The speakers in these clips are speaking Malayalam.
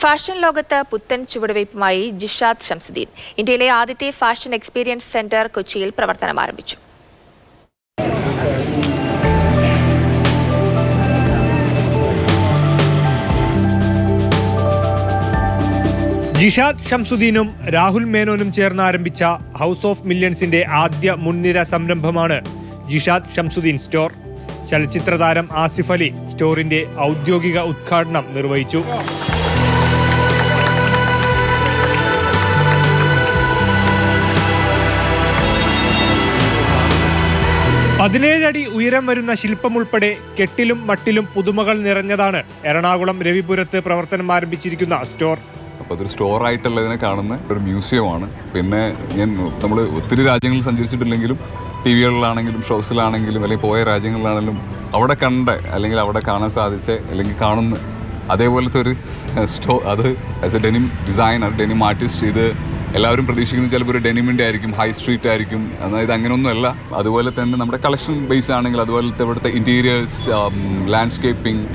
ഫാഷൻ ലോകത്ത് പുത്തൻ ചുവടുവയ്പുമായി ജിഷാദ് ഷംസുദ്ദീൻ. ഇന്ത്യയിലെ ആദ്യത്തെ ഫാഷൻ എക്സ്പീരിയൻസ് സെന്റർ കൊച്ചിയിൽ പ്രവർത്തനം ആരംഭിച്ചു. ജിഷാദ് ഷംസുദ്ദീനും രാഹുൽ മേനോനും ചേർന്ന് ആരംഭിച്ച ഹൗസ് ഓഫ് മില്യൺസിന്റെ ആദ്യ മുൻനിര സംരംഭമാണ് ജിഷാദ് ഷംസുദ്ദീൻ സ്റ്റോർ. ചലച്ചിത്ര താരം ആസിഫ് അലി സ്റ്റോറിന്റെ ഔദ്യോഗിക ഉദ്ഘാടനം നിർവഹിച്ചു. പതിനേഴ് അടി ഉയരം വരുന്ന ശില്പം ഉൾപ്പെടെ കെട്ടിലും മട്ടിലും പുതുമകൾ നിറഞ്ഞതാണ് എറണാകുളം രവിപുരത്ത് പ്രവർത്തനം ആരംഭിച്ചിരിക്കുന്ന സ്റ്റോർ. അപ്പോൾ അതൊരു സ്റ്റോർ ഇതിനെ കാണുന്ന. ഒരു മ്യൂസിയമാണ് പിന്നെ ഞാൻ നമ്മൾ ഒത്തിരി രാജ്യങ്ങളിൽ സഞ്ചരിച്ചിട്ടില്ലെങ്കിലും ടി വികളിലാണെങ്കിലും ഷോസിലാണെങ്കിലും അല്ലെങ്കിൽ പോയ രാജ്യങ്ങളിലാണെങ്കിലും അവിടെ കണ്ട അല്ലെങ്കിൽ അവിടെ കാണാൻ സാധിച്ച അല്ലെങ്കിൽ കാണുന്ന അതേപോലത്തെ ഒരു സ്റ്റോ അത് as a denim designer denim artist ഇത് എല്ലാവരും പ്രതീക്ഷിക്കുന്നത് ചിലപ്പോൾ ഒരു ഡെനിമിന്റെ ആയിരിക്കും ഹൈ സ്ട്രീറ്റ് ആയിരിക്കും. എന്നാൽ ഇത് അങ്ങനെയൊന്നുമല്ല. അതുപോലെ തന്നെ നമ്മുടെ കളക്ഷൻ ബേസ് ആണെങ്കിൽ അതുപോലത്തെ ഇവിടുത്തെ ഇന്റീരിയേഴ്സ് ലാൻഡ്സ്കേപ്പിംഗ്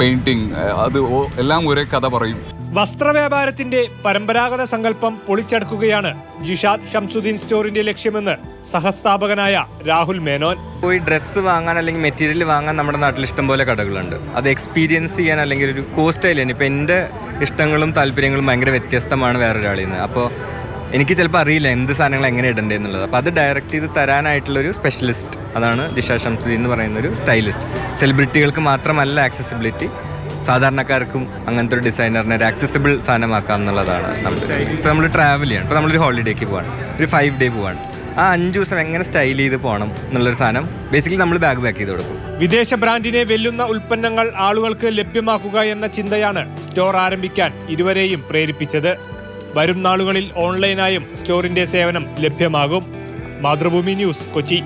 പെയിന്റിങ് അത് എല്ലാം ഒരേ കഥ പറയും. വസ്ത്രവ്യാപാരത്തിന്റെ പരമ്പരാഗത സങ്കല്പം പൊളിച്ചെടുക്കുകയാണ് ജിഷാദ് ഷംസുദ്ദീൻ സ്റ്റോറിന്റെ ലക്ഷ്യമെന്ന് സഹസ്ഥാപകനായ രാഹുൽ മേനോൻ. പോയി ഡ്രസ്സ് വാങ്ങാൻ അല്ലെങ്കിൽ മെറ്റീരിയൽ വാങ്ങാൻ നമ്മുടെ നാട്ടിൽ ഇഷ്ടംപോലെ കടകളുണ്ട്. അത് എക്സ്പീരിയൻസ് ചെയ്യാൻ അല്ലെങ്കിൽ ഒരു കോസ്റ്റ് ഇപ്പം എന്റെ ഇഷ്ടങ്ങളും താല്പര്യങ്ങളും ഭയങ്കര വ്യത്യസ്തമാണ് വേറൊരാളിൽ നിന്ന്. അപ്പോൾ എനിക്ക് ചിലപ്പോൾ അറിയില്ല എന്ത് സാധനങ്ങൾ എങ്ങനെ ഇടണ്ടേ എന്നുള്ളത്. അപ്പോൾ അത് ഡയറക്റ്റ് ചെയ്ത് തരാനായിട്ടുള്ളൊരു സ്പെഷ്യലിസ്റ്റ് അതാണ് ജിഷ ഷംസുദ്ദീൻ എന്ന് പറയുന്ന ഒരു സ്റ്റൈലിസ്റ്റ് സെലിബ്രിറ്റികൾക്ക് മാത്രമല്ല ആക്സസിബിലിറ്റി സാധാരണക്കാർക്കും അങ്ങനത്തെ ഒരു ഡിസൈനറിനെ ഒരു ആക്സസിബിൾ സാധനമാക്കാം എന്നുള്ളതാണ് നമ്മൾ ഇപ്പോൾ നമ്മൾ ട്രാവൽ ചെയ്യണം. ഇപ്പോൾ നമ്മളൊരു ഹോളിഡേക്ക് പോവാണ്. ഒരു ഫൈവ് ഡേ പോവാണ്. ആ അഞ്ച് ദിവസം എങ്ങനെ സ്റ്റൈൽ ചെയ്ത് പോകണം എന്നുള്ളൊരു സാധനം ബേസിക്കലി നമ്മൾ ബാഗ് പാക്ക് ചെയ്ത് കൊടുക്കും. വിദേശ ബ്രാൻഡിനെ വെല്ലുന്ന ഉൽപ്പന്നങ്ങൾ ആളുകൾക്ക് ലഭ്യമാക്കുക എന്ന ചിന്തയാണ് സ്റ്റോർ ആരംഭിക്കാൻ ഇരുവരെയും പ്രേരിപ്പിച്ചത്. വരും നാളുകളിൽ ഓൺലൈനായും സ്റ്റോറിന്റെ സേവനം ലഭ്യമാകും. മാതൃഭൂമി ന്യൂസ് കൊച്ചി.